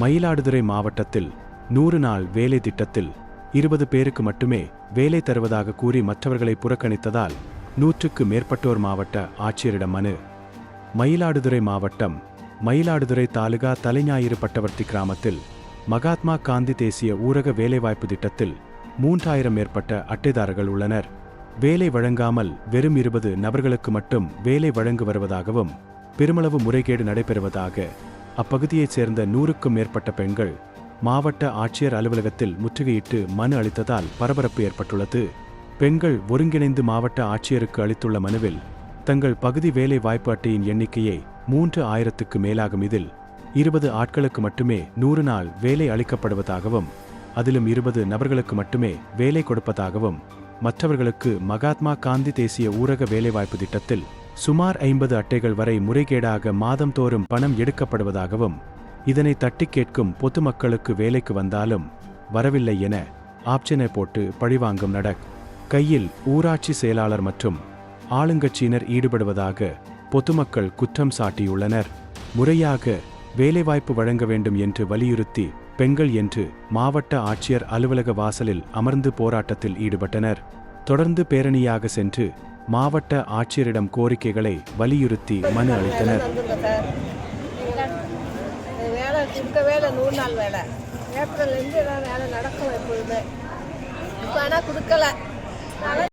மயிலாடுதுறை மாவட்டத்தில் நூறு நாள் வேலை திட்டத்தில் இருபது பேருக்கு மட்டுமே வேலை தருவதாக கூறி மற்றவர்களை புறக்கணித்ததால் நூற்றுக்கு மேற்பட்டோர் மாவட்ட ஆட்சியரிடம் மனு. மயிலாடுதுறை மாவட்டம் மயிலாடுதுறை தாலுகா தலைஞாயிறு பட்டவர்த்தி கிராமத்தில் மகாத்மா காந்தி தேசிய ஊரக வேலைவாய்ப்பு திட்டத்தில் மூன்றாயிரம் மேற்பட்ட அட்டைதாரர்கள் உள்ளனர். வேலை வழங்காமல் வெறும் இருபது நபர்களுக்கு மட்டும் வேலை வழங்கு வருவதாகவும் பெருமளவு முறைகேடு நடைபெறுவதாக அப்பகுதியைச் சேர்ந்த நூறுக்கும் மேற்பட்ட பெண்கள் மாவட்ட ஆட்சியர் அலுவலகத்தில் முற்றுகையிட்டு மனு அளித்ததால் பரபரப்பு ஏற்பட்டுள்ளது. பெண்கள் ஒருங்கிணைந்து மாவட்ட ஆட்சியருக்கு அளித்துள்ள மனுவில் தங்கள் பகுதி வேலை வாய்ப்பு அட்டையின் எண்ணிக்கையை மூன்று ஆயிரத்துக்கு மேலாகும் இதில் இருபது ஆட்களுக்கு மட்டுமே நூறு நாள் வேலை அளிக்கப்படுவதாகவும் அதிலும் இருபது நபர்களுக்கு மட்டுமே வேலை கொடுப்பதாகவும் மற்றவர்களுக்கு மகாத்மா காந்தி தேசிய ஊரக வேலைவாய்ப்பு திட்டத்தில் சுமார் ஐம்பது அட்டைகள் வரை முறைகேடாக மாதம்தோறும் பணம் எடுக்கப்படுவதாகவும் இதனை தட்டி கேட்கும் பொதுமக்களுக்கு வேலைக்கு வந்தாலும் வரவில்லை என ஆப்ஷனை போட்டு பழிவாங்கும் நடக். கையில் ஊராட்சி செயலாளர் மற்றும் ஆளுங்கட்சியினர் ஈடுபடுவதாக பொதுமக்கள் குற்றம் சாட்டியுள்ளனர். முறையாக வேலைவாய்ப்பு வழங்க வேண்டும் என்று வலியுறுத்தி பெண்கள் என்று மாவட்ட ஆட்சியர் அலுவலக வாசலில் அமர்ந்து போராட்டத்தில் ஈடுபட்டனர். தொடர்ந்து பேரணியாக சென்று மாவட்ட ஆட்சியரிடம் கோரிக்கைகளை வலியுறுத்தி மனு அளித்தனர். வேலை இருக்க வேலை நூறு நாள் வேலை ஏப்ரல்லேருந்து வேலை நடக்கும் எப்பொழுதுமே? இப்போ ஆனால் கொடுக்கல.